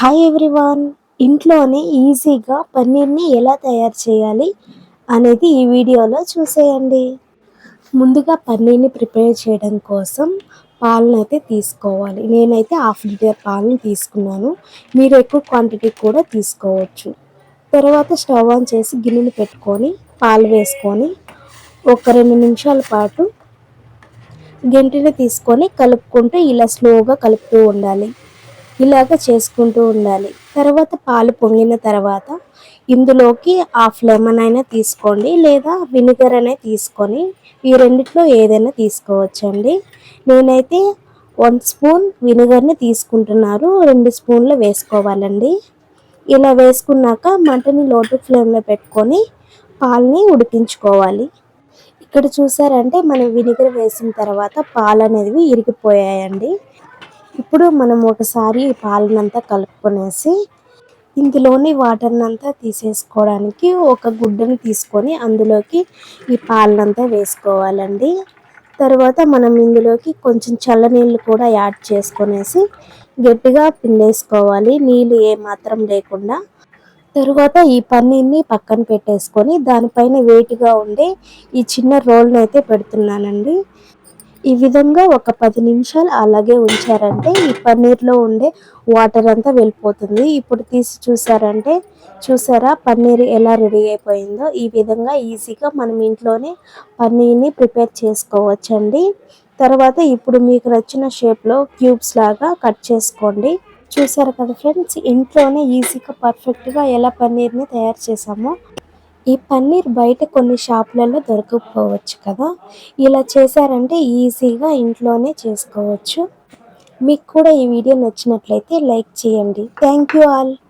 Hi everyone ఇంట్లోనే ఈజీగా పన్నీర్ని ఎలా తయారు చేయాలి అనేది ఈ వీడియోలో చూసేయండి. ముందుగా పన్నీర్ని ప్రిపేర్ చేయడం కోసం పాలను అయితే తీసుకోవాలి. నేనైతే హాఫ్ లీటర్ పాలను తీసుకున్నాను. మీరు ఎక్కువ క్వాంటిటీ కూడా తీసుకోవచ్చు. తర్వాత స్టవ్ ఆన్ చేసి గిన్నెలు పెట్టుకొని పాలు వేసుకొని ఒక రెండు నిమిషాల పాటు గంటిని తీసుకొని కలుపుకుంటూ ఇలా స్లోగా కలుపుతూ ఉండాలి. ఇలాగ చేసుకుంటూ ఉండాలి. తర్వాత పాలు పొంగిన తర్వాత ఇందులోకి హాఫ్ లెమన్ అయినా తీసుకోండి లేదా వినిగర్ అనే తీసుకొని ఈ రెండిట్లో ఏదైనా తీసుకోవచ్చండి. నేనైతే వన్ స్పూన్ వినిగర్ని తీసుకుంటున్నారు రెండు స్పూన్లు వేసుకోవాలండి. ఇలా వేసుకున్నాక మంటని లోటు ఫ్లేమ్లో పెట్టుకొని పాలని ఉడికించుకోవాలి. ఇక్కడ చూసారంటే మనం వినిగర్ వేసిన తర్వాత పాలు అనేవి ఇరిగిపోయాయండి. ఇప్పుడు మనం ఒకసారి ఈ పాలనంతా కలుపుకొనేసి ఇందులోని వాటర్ని అంతా తీసేసుకోవడానికి ఒక గుడ్డని తీసుకొని అందులోకి ఈ పాలనంతా వేసుకోవాలండి. తర్వాత మనం ఇందులోకి కొంచెం చల్లనీళ్ళు కూడా యాడ్ చేసుకొనేసి గట్టిగా పిండేసుకోవాలి. నీళ్ళు ఏమాత్రం లేకుండా. తరువాత ఈ పన్నీర్ని పక్కన పెట్టేసుకొని దానిపైన వెయిట్గా ఉండే ఈ చిన్న రోల్ని అయితే పెడుతున్నానండి. ఈ విధంగా ఒక పది నిమిషాలు అలాగే ఉంచారంటే ఈ పన్నీర్లో ఉండే వాటర్ అంతా వెళ్ళిపోతుంది. ఇప్పుడు తీసి చూసారంటే చూసారా పన్నీర్ ఎలా రెడీ అయిపోయిందో? ఈ విధంగా ఈజీగా మనం ఇంట్లోనే పన్నీర్ని ప్రిపేర్ చేసుకోవచ్చండి. తర్వాత ఇప్పుడు మీకు నచ్చిన షేప్లో క్యూబ్స్ లాగా కట్ చేసుకోండి. చూసారు కదా ఫ్రెండ్స్ ఇంట్లోనే ఈజీగా పర్ఫెక్ట్గా ఎలా పన్నీర్ని తయారు చేసామో ఈ పన్నీర్ బయట కొన్ని షాపులలో దొరకకపోవచ్చు కదా. ఇలా చేశారంటే ఈజీగా ఇంట్లోనే చేసుకోవచ్చు. మీకు కూడా ఈ వీడియో నచ్చినట్లయితే లైక్ చేయండి. Thank you all.